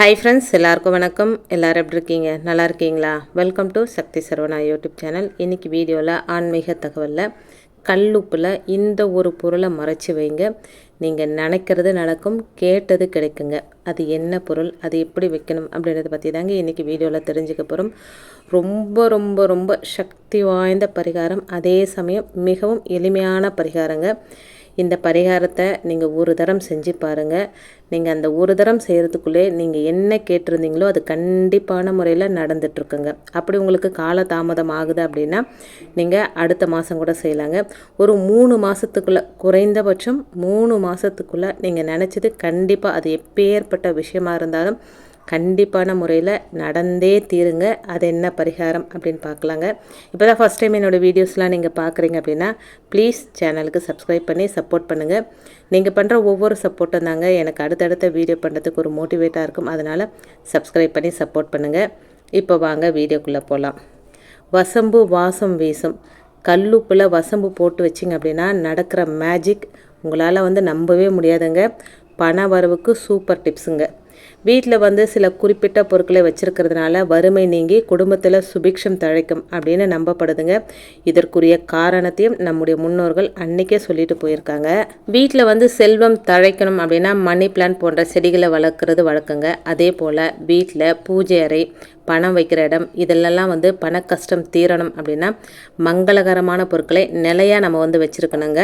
Hi friends எல்லாருக்கும் வணக்கம். எல்லோரும் எப்படி இருக்கீங்க? நல்லா இருக்கீங்களா? Welcome to Sakthi Saravana YouTube channel. இன்றைக்கி வீடியோவில் ஆன்மீக தகவலில் கல்லுப்பில் இந்த ஒரு பொருளை மறைச்சி வைங்க. நீங்கள் நினைக்கிறது நடக்கும் கேட்டது கிடைக்குங்க. அது என்ன பொருள்? அது எப்படி வைக்கணும்? அப்படின்றத பற்றி தாங்க இன்றைக்கி வீடியோவில் தெரிஞ்சுக்க போகிறோம் ரொம்ப ரொம்ப ரொம்ப சக்தி வாய்ந்த பரிகாரம். அதே சமயம் மிகவும் எளிமையான பரிகாரங்க. இந்த பரிகாரத்தை நீங்கள் ஒரு தரம் செஞ்சு பாருங்கள் நீங்கள் அந்த ஒரு தரம் செய்கிறதுக்குள்ளே நீங்கள் என்ன கேட்டிருந்தீங்களோ அது கண்டிப்பான முறையில் நடந்துட்டுருக்குங்க. அப்படி உங்களுக்கு கால தாமதம் ஆகுது அப்படின்னா நீங்கள் அடுத்த மாதம் கூட செய்யலாங்க. ஒரு மூணு மாதத்துக்குள்ளே குறைந்தபட்சம் மூணு மாதத்துக்குள்ளே நீங்கள் நினச்சது கண்டிப்பாக அது எப்பேற்பட்ட விஷயமா இருந்தாலும் கண்டிப்பான முறையில் நடந்தே தீருங்க. அது என்ன பரிகாரம் அப்படின்னு பார்க்கலாங்க. இப்போ தான் ஃபஸ்ட் டைம் என்னோடய வீடியோஸ்லாம் நீங்கள் பார்க்குறீங்க அப்படின்னா ப்ளீஸ் சேனலுக்கு சப்ஸ்கிரைப் பண்ணி சப்போர்ட் பண்ணுங்கள் நீங்கள் பண்ணுற ஒவ்வொரு சப்போர்ட்டும் தாங்க எனக்கு அடுத்தடுத்த வீடியோ பண்ணுறதுக்கு ஒரு மோட்டிவேட்டாக இருக்கும். அதனால் சப்ஸ்கிரைப் பண்ணி சப்போர்ட் பண்ணுங்கள் இப்போ வாங்க வீடியோக்குள்ளே போகலாம் வசம்பு வாசம் வீசும். கல்லுப்பில் வசம்பு போட்டு வச்சிங்க அப்படின்னா நடக்கிற மேஜிக் உங்களால் வந்து நம்பவே முடியாதுங்க. பண வரவுக்கு சூப்பர் டிப்ஸுங்க வீட்டில் வந்து சில குறிப்பிட்ட பொருட்களை வச்சிருக்கிறதுனால வறுமை நீங்கி குடும்பத்தில் சுபிக்ஷம் தழைக்கும் அப்படின்னு நம்பப்படுதுங்க. இதற்குரிய காரணத்தையும் நம்முடைய முன்னோர்கள் அன்னைக்கே சொல்லிட்டு போயிருக்காங்க. வீட்டில் வந்து செல்வம் தழைக்கணும் அப்படின்னா மணி பிளான் போன்ற செடிகளை வளர்க்குறது வழக்கங்க. அதே போல் வீட்டில் பூஜை அறை பணம் வைக்கிற இடம் இதெல்லாம் வந்து பண கஷ்டம் தீரணும் அப்படின்னா மங்களகரமான பொருட்களை நிலையாக நம்ம வந்து வச்சுருக்கணுங்க.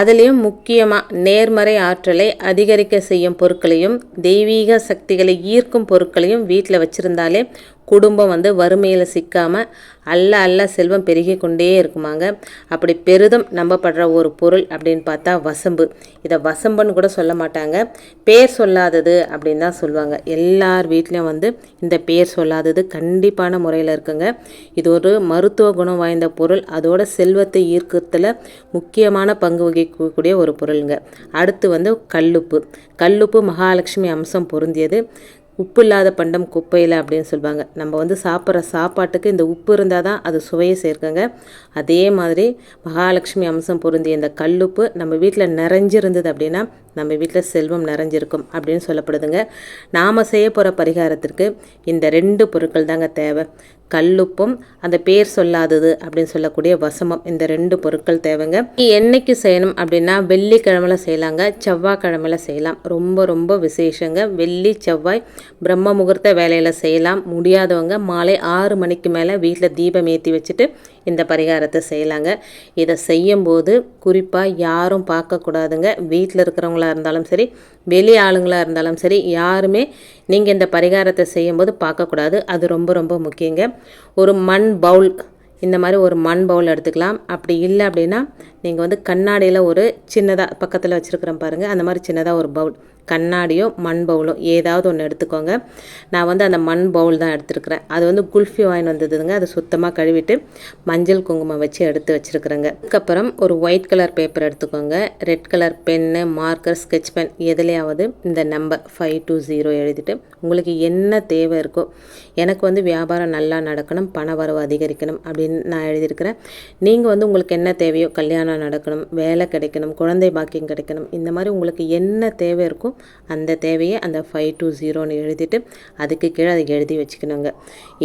அதுலேயும் முக்கியமாக நேர்மறை ஆற்றலை அதிகரிக்க செய்யும் பொருட்களையும் தெய்வீக சக்தி சக்திகளை ஈர்க்கும் பொருட்களையும் வீட்டில் வச்சுருந்தாலே குடும்பம் வந்து வறுமையில் சிக்காமல் அல்ல அல்ல செல்வம் பெருகி கொண்டே இருக்குமாங்க. அப்படி பெரிதும் நம்பப்படுற ஒரு பொருள் அப்படின்னு பார்த்தா வசம்பு. இதை வசம்புன்னு கூட சொல்ல மாட்டாங்க. பேர் சொல்லாதது அப்படின்னு தான் சொல்லுவாங்க. எல்லார் வீட்லேயும் வந்து இந்த பேர் சொல்லாதது கண்டிப்பான முறையில் இருக்குங்க. இது ஒரு மருத்துவ குணம் வாய்ந்த பொருள். அதோட செல்வத்தை ஈர்க்கத்தில் முக்கியமான பங்கு வகிக்கக்கூடிய ஒரு பொருளுங்க. அடுத்து வந்து கல்லுப்பு. கல்லுப்பு மகாலட்சுமி அம்சம் பொருந்தியது. உப்பு இல்லாத பண்டம் குப்பையில் அப்படின்னு சொல்லுவாங்க. நம்ம வந்து சாப்பிட்ற சாப்பாட்டுக்கு இந்த உப்பு இருந்தால் தான் அது சுவையை சேர்க்குங்க. அதே மாதிரி மகாலட்சுமி அம்சம் பொருந்திய இந்த கல்லுப்பு நம்ம வீட்டில் நிறைஞ்சிருந்தது அப்படின்னா நம்ம வீட்டில் செல்வம் நிறைஞ்சிருக்கும் அப்படின்னு சொல்லப்படுதுங்க. நாம் செய்ய போகிற பரிகாரத்திற்கு இந்த ரெண்டு பொருட்கள் தாங்க தேவை. கல்லுப்பும் அந்த பேர் சொல்லாதது அப்படின்னு சொல்லக்கூடிய வசமம் இந்த ரெண்டு பொருட்கள் தேவைங்க. என்னைக்கு செய்யணும் அப்படின்னா வெள்ளிக்கிழமையில் செய்யலாங்க செவ்வாய்க்கிழமையில் செய்யலாம். ரொம்ப ரொம்ப விசேஷங்க. வெள்ளி செவ்வாய் பிரம்ம முகூர்த்த வேலையில் செய்யலாம். முடியாதவங்க மாலை ஆறு மணிக்கு மேலே வீட்டில் தீபம் ஏற்றி வச்சுட்டு இந்த பரிகாரத்தை செய்யலாங்க. இதை செய்யும்போது குறிப்பாக யாரும் பார்க்கக்கூடாதுங்க. வீட்டில் இருக்கிறவங்களா இருந்தாலும் சரி வெளி ஆளுங்களாக இருந்தாலும் சரி யாருமே நீங்கள் இந்த பரிகாரத்தை செய்யும்போது பார்க்கக்கூடாது. அது ரொம்ப ரொம்ப முக்கியங்க. ஒரு மண் பவுல் இந்த மாதிரி ஒரு மண் பவுல் எடுத்துக்கலாம். அப்படி இல்லை அப்படின்னா நீங்கள் வந்து கண்ணாடியில் ஒரு சின்னதாக பக்கத்தில் வச்சுருக்குறேன் பாருங்கள் அந்த மாதிரி சின்னதாக ஒரு பவுல். கண்ணாடியோ மண் பவுலோ ஏதாவது ஒன்று எடுத்துக்கோங்க. நான் வந்து அந்த மண் பவுல் தான் எடுத்துருக்குறேன். அது வந்து குல்ஃபி வாங்கி வந்ததுங்க. அதை சுத்தமாக கழுவிட்டு மஞ்சள் குங்குமம் வச்சு எடுத்து வச்சுருக்குறேங்க. அதுக்கப்புறம் ஒரு ஒயிட் கலர் பேப்பர் எடுத்துக்கோங்க. Red colour pen marker sketch pen எதுலையாவது இந்த நம்பர் ஃபைவ் டூ ஜீரோ எழுதிட்டு உங்களுக்கு என்ன தேவை இருக்கோ எனக்கு வந்து வியாபாரம் நல்லா நடக்கணும் பண வரவு அதிகரிக்கணும் அப்படின்னு நான் எழுதியிருக்கிறேன். நீங்கள் வந்து உங்களுக்கு என்ன தேவையோ கல்யாணம் நடக்கணும் வேலை கிடைக்கணும் குழந்தை பாக்கியம் கிடைக்கணும் இந்த மாதிரி உங்களுக்கு என்ன தேவை இருக்கோ அந்த தேவையை அந்த ஃபைவ் டூ ஜீரோன்னு எழுதிட்டு அதுக்கு கீழே அதை எழுதி வச்சுக்கணுங்க.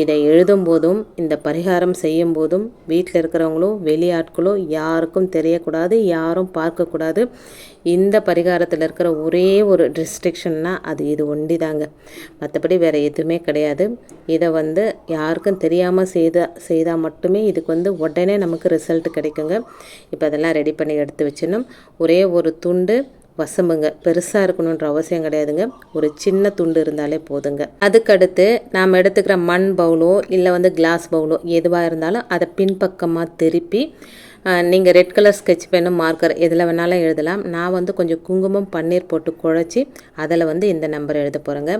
இதை எழுதும் போதும் இந்த பரிகாரம் செய்யும் போதும் வீட்டில் இருக்கிறவங்களும் வெளியாட்களும் யாருக்கும் தெரியக்கூடாது யாரும் பார்க்கக்கூடாது. இந்த பரிகாரத்தில் இருக்கிற ஒரே ஒரு ரெஸ்ட்ரிக்ஷன்னா அது இது ஒண்டி தாங்க மற்றபடி வேறு எதுவுமே கிடையாது. இதை வந்து யாருக்கும் தெரியாமல் செய்த செய்தால் மட்டுமே இதுக்கு வந்து உடனே நமக்கு ரிசல்ட் கிடைக்குங்க. இப்போ அதெல்லாம் ரெடி பண்ணி எடுத்து வச்சிடணும். ஒரே ஒரு துண்டு வசம்புங்க. பெருசாக இருக்கணுன்ற அவசியம் கிடையாதுங்க. ஒரு சின்ன துண்டு இருந்தாலே போதுங்க. அதுக்கடுத்து நாம் எடுத்துக்கிற மண் பவுலோ இல்லை வந்து கிளாஸ் பவுலோ எதுவாக இருந்தாலும் அதை பின்பக்கமாக திருப்பி நீங்கள் red colour sketch pen marker எதில் வேணாலும் எழுதலாம். நான் வந்து கொஞ்சம் குங்குமம் பன்னீர் போட்டு குழச்சி அதில் வந்து இந்த நம்பர் எழுத போகிறேங்க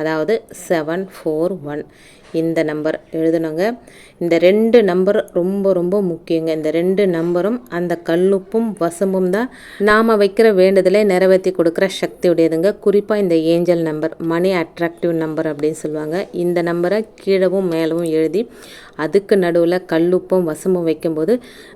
அதாவது செவன் ஃபோர் ஒன் இந்த நம்பர் எழுதணுங்க. இந்த ரெண்டு நம்பர் ரொம்ப ரொம்ப முக்கியங்க. இந்த ரெண்டு நம்பரும் அந்த கல்லுப்பும் வசம்பும் தான் நாம் வைக்கிற வேண்டுதலை நிறைவேற்றி கொடுக்குற சக்தி உடையதுங்க குறிப்பாக இந்த angel number money attractive number அப்படின்னு சொல்லுவாங்க. இந்த நம்பரை கீழவும் மேலவும் எழுதி அதுக்கு நடுவில் கல்லுப்பும் வசமும் வைக்கும்போது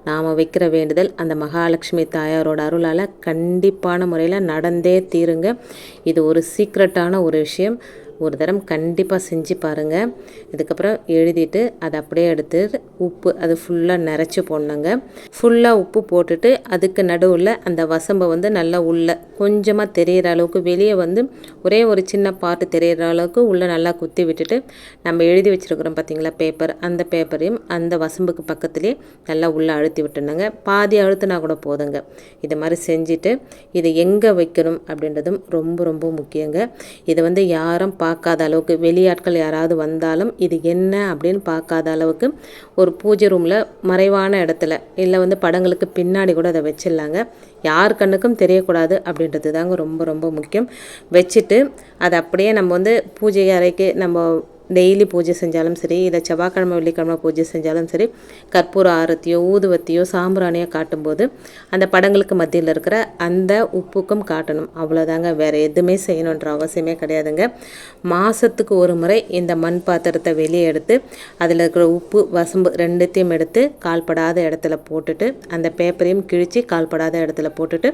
நாம் வைக்கிற வேண்டுதல் அந்த மகாலட்சுமி தாயாரோட அருளால் கண்டிப்பான முறையில் நடந்தே தீருங்க. இது ஒரு சீக்ரெட்டான ஒரு விஷயம். ஒரு தரம் கண்டிப்பாக செஞ்சு பாருங்கள் இதுக்கப்புறம் எழுதிட்டு அதை அப்படியே எடுத்து உப்பு அது ஃபுல்லாக நிறச்சி போடணுங்க. ஃபுல்லாக உப்பு போட்டுட்டு அதுக்கு நடுவில் அந்த வசம்பை வந்து நல்லா உள்ள கொஞ்சமாக தெரிகிற அளவுக்கு வெளியே வந்து ஒரே ஒரு சின்ன பாட்டு தெரிகிற அளவுக்கு உள்ளே நல்லா குத்தி விட்டுட்டு நம்ம எழுதி வச்சுருக்குறோம் பார்த்தீங்களா பேப்பர் அந்த பேப்பரையும் அந்த வசம்புக்கு பக்கத்துலேயே நல்லா உள்ளே அழுத்தி விட்டுணுங்க பாதி அழுத்தினா கூட போதுங்க. இது மாதிரி செஞ்சுட்டு இதை எங்கே வைக்கணும் அப்படின்றதும் ரொம்ப ரொம்ப முக்கியங்க. இதை வந்து யாரும் பா பார்க்காத அளவுக்கு வெளியாட்கள் யாராவது வந்தாலும் இது என்ன அப்படின்னு பார்க்காத அளவுக்கு ஒரு பூஜை ரூமில் மறைவான இடத்துல இல்லை வந்து படங்களுக்கு பின்னாடி கூட அதை வச்சிடலாங்க. யார் கண்ணுக்கும் தெரியக்கூடாது அப்படின்றது தாங்க ரொம்ப ரொம்ப முக்கியம். வச்சுட்டு அதை அப்படியே நம்ம வந்து பூஜை அறைக்கு நம்ம டெய்லி பூஜை செஞ்சாலும் சரி இல்லை செவ்வாய்க்கிழமை வெள்ளிக்கிழமை பூஜை செஞ்சாலும் சரி கற்பூர ஆரத்தியோ ஊதுவத்தியோ சாம்பிராணியோ காட்டும்போது அந்த படங்களுக்கு மத்தியில் இருக்கிற அந்த உப்புக்கும் காட்டணும். அவ்வளோதாங்க வேறு எதுவுமே செய்யணுன்ற அவசியமே கிடையாதுங்க. மாதத்துக்கு ஒரு முறை இந்த மண் பாத்திரத்தை வெளியே எடுத்து அதில் இருக்கிற உப்பு வசம்பு ரெண்டுத்தையும் எடுத்து கால்படாத இடத்துல போட்டுட்டு அந்த பேப்பரையும் கிழித்து கால்படாத இடத்துல போட்டுட்டு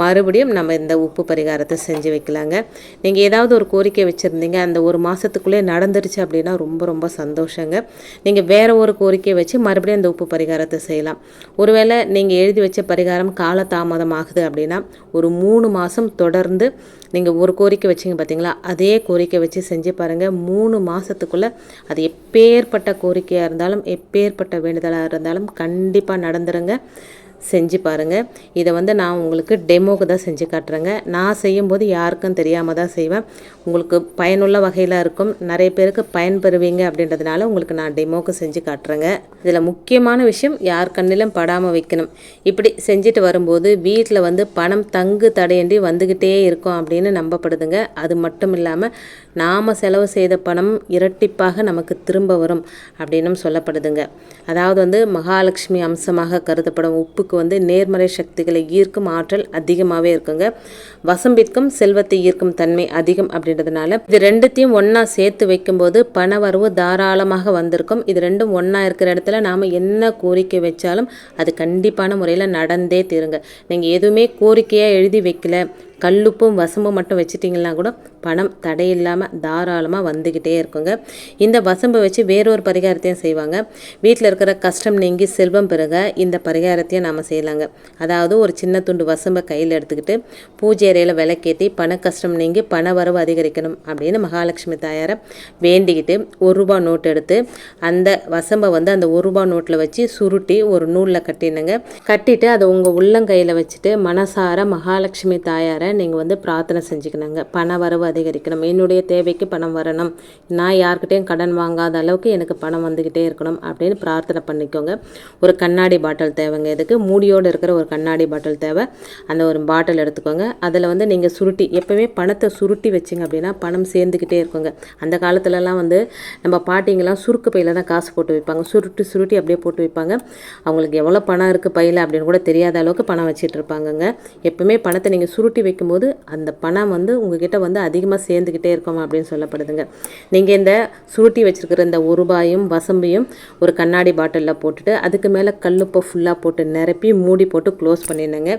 மறுபடியும் நம்ம இந்த உப்பு பரிகாரத்தை செஞ்சு வைக்கலாங்க. நீங்கள் ஏதாவது ஒரு கோரிக்கை வச்சுருந்தீங்க அந்த ஒரு மாதத்துக்குள்ளே நடந்துருச்சு அப்படின்னா ரொம்ப ரொம்ப சந்தோஷங்க. நீங்கள் வேறு ஒரு கோரிக்கை வச்சு மறுபடியும் அந்த உப்பு பரிகாரத்தை செய்யலாம். ஒருவேளை நீங்கள் எழுதி வச்ச பரிகாரம் கால தாமதம் ஆகுது அப்படின்னா ஒரு மூணு மாதம் தொடர்ந்து நீங்கள் ஒரு கோரிக்கை வச்சிங்க பார்த்தீங்களா அதே கோரிக்கை வச்சு செஞ்சு பாருங்கள் மூணு மாதத்துக்குள்ளே அது எப்பேற்பட்ட கோரிக்கையாக இருந்தாலும் எப்பேற்பட்ட வேண்டுதலாக இருந்தாலும் கண்டிப்பாக நடந்துருங்க. செஞ்சு பாருங்கள் இதை வந்து நான் உங்களுக்கு டெமோக்கு தான் செஞ்சு காட்டுறேங்க. நான் செய்யும்போது யாருக்கும் தெரியாமல் தான் செய்வேன். உங்களுக்கு பயனுள்ள வகையில் இருக்கும். நிறைய பேருக்கு பயன்பெறுவீங்க அப்படின்றதுனால உங்களுக்கு நான் டெமோக்கு செஞ்சு காட்டுறேங்க. இதில் முக்கியமான விஷயம் யார் கண்ணிலும் படாமல் வைக்கணும். இப்படி செஞ்சுட்டு வரும்போது வீட்டில் வந்து பணம் தங்கு தடையின்றி வந்துக்கிட்டே இருக்கும் அப்படின்னு நம்பப்படுதுங்க. அது மட்டும் இல்லாமல் நாம் செலவு செய்த பணம் இரட்டிப்பாக நமக்கு திரும்ப வரும் அப்படின்னும் சொல்லப்படுதுங்க. அதாவது வந்து மகாலட்சுமி அம்சமாக கருதப்படும் உப்பு உப்புக்கு வந்து நேர்மறை சக்திகளை ஈர்க்கும் ஆற்றல் அதிகமாகவே இருக்குங்க. வசம்பிற்கும் செல்வத்தை ஈர்க்கும் தன்மை அதிகம் அப்படின்றதுனால இது ரெண்டுத்தையும் ஒன்றா சேர்த்து வைக்கும்போது பண வரவு தாராளமாக வந்திருக்கும். இது ரெண்டும் ஒன்றா இருக்கிற இடத்துல நாம் என்ன கோரிக்கை வச்சாலும் அது கண்டிப்பான முறையில் நடந்தே தீருங்க. நீங்கள் எதுவுமே கோரிக்கையாக எழுதி வைக்கல. கல்லுப்பும் வசம்பும் மட்டும் வச்சிட்டிங்கன்னா கூட பணம் தடையில்லாமல் தாராளமாக வந்துக்கிட்டே இருக்குங்க. இந்த வசம்பை வச்சு வேறொரு பரிகாரத்தையும் செய்வாங்க. வீட்டில் இருக்கிற கஷ்டம் நீங்கி செல்வம் பெருக இந்த பரிகாரத்தையும் நாம் செய்யலாங்க. அதாவது ஒரு சின்ன துண்டு வசம்பை கையில் எடுத்துக்கிட்டு பூஜை அறையில் விளக்கேற்றி பண கஷ்டம் நீங்கி பண வரவு அதிகரிக்கணும் அப்படின்னு மகாலட்சுமி தாயாரை வேண்டிக்கிட்டு ஒரு ரூபா நோட் எடுத்து அந்த வசம்பை வந்து அந்த ஒரு ரூபா நோட்டில் வச்சு சுருட்டி ஒரு நூலில் கட்டினுங்க. கட்டிட்டு அதை உங்கள் உள்ளங்கையில் வச்சுட்டு மனசார மகாலட்சுமி தாயாரை நீங்கள் வந்து பிரார்த்தனை செஞ்சுக்கணுங்க. பண வரவு அதிகரிக்கணும். என்னுடைய தேவைக்கு பணம் வரணும். நான் யார்கிட்டையும் கடன் வாங்காத அளவுக்கு எனக்கு பணம் வந்துக்கிட்டே இருக்கணும் அப்படின்னு பிரார்த்தனை பண்ணிக்கோங்க. ஒரு கண்ணாடி பாட்டில் தேவைங்க இதுக்கு. மூடியோடு இருக்கிற ஒரு கண்ணாடி பாட்டில் தேவை. அந்த ஒரு பாட்டில் எடுத்துக்கோங்க. அதில் வந்து நீங்கள் சுருட்டி எப்போவுமே பணத்தை சுருட்டி வச்சிங்க அப்படின்னா பணம் சேர்ந்துக்கிட்டே இருக்குங்க. அந்த காலத்துலலாம் வந்து நம்ம பாட்டிங்கெல்லாம் சுருக்கு பையில் தான் காசு போட்டு வைப்பாங்க சுருட்டி சுருட்டி அப்படியே போட்டு வைப்பாங்க அவங்களுக்கு எவ்வளோ பணம் இருக்குது பையில் அப்படின்னு கூட தெரியாத அளவுக்கு பணம் வச்சுட்டு இருப்பாங்கங்க. எப்பவுமே பணத்தை நீங்கள் சுருட்டி போது அந்த பணம் வந்து உங்ககிட்ட வந்து அதிகமாக சேர்ந்துக்கிட்டே இருக்கும் அப்படின்னு சொல்லப்படுதுங்க. நீங்கள் இந்த சுருட்டி வச்சுருக்கிற இந்த ஒரு ரூபாயும் வசம்பையும் ஒரு கண்ணாடி பாட்டிலில் போட்டுட்டு அதுக்கு மேலே கல்லுப்பை ஃபுல்லாக போட்டு நிரப்பி மூடி போட்டு க்ளோஸ் பண்ணிடுங்க.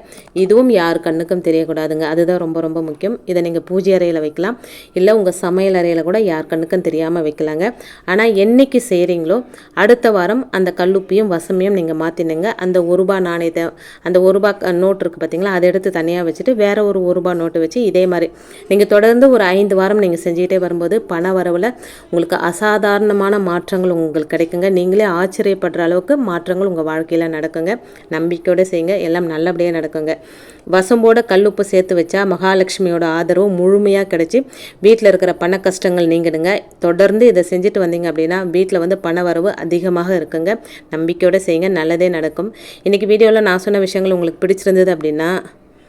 இதுவும் யார் கண்ணுக்கும் தெரியக்கூடாதுங்க. அதுதான் ரொம்ப ரொம்ப முக்கியம். இதை நீங்கள் பூஜை அறையில் வைக்கலாம். இல்லை உங்கள் சமையல் அறையில் கூட யார் கண்ணுக்கும் தெரியாமல் வைக்கலாங்க. ஆனால் என்னைக்கு செய்கிறீங்களோ அடுத்த வாரம் அந்த கல்லுப்பையும் வசமையும் நீங்கள் மாற்றினுங்க அந்த ஒரு ரூபா நாணயத்தை அந்த ஒரு ரூபா நோட் இருக்குது பார்த்தீங்களா அதை எடுத்து தனியாக வச்சுட்டு வேறு ஒரு ஒரு ரூபாய் நோட்டு வச்சு இதே மாதிரி. நீங்கள் தொடர்ந்து ஒரு ஐந்து வாரம் நீங்கள் செஞ்சுக்கிட்டே வரும்போது பண வரவில் உங்களுக்கு அசாதாரணமான மாற்றங்கள் உங்களுக்கு கிடைக்குங்க. நீங்களே ஆச்சரியப்படுற அளவுக்கு மாற்றங்கள் உங்கள் வாழ்க்கையில் நடக்குங்க. நம்பிக்கையோடு செய்யுங்க. எல்லாம் நல்லபடியாக நடக்குங்க. வசம்போட கல்லுப்பு சேர்த்து வச்சா மகாலட்சுமியோட ஆதரவு முழுமையாக கிடைச்சி வீட்டில் இருக்கிற பண கஷ்டங்கள் நீங்கிடுங்க. தொடர்ந்து இதை செஞ்சுட்டு வந்தீங்க அப்படின்னா வீட்டில் வந்து பண வரவு அதிகமாக இருக்குங்க. நம்பிக்கையோடு செய்யுங்க. நல்லதே நடக்கும். இன்றைக்கி வீடியோவில் நான் சொன்ன விஷயங்கள் உங்களுக்கு பிடிச்சிருந்தது அப்படின்னா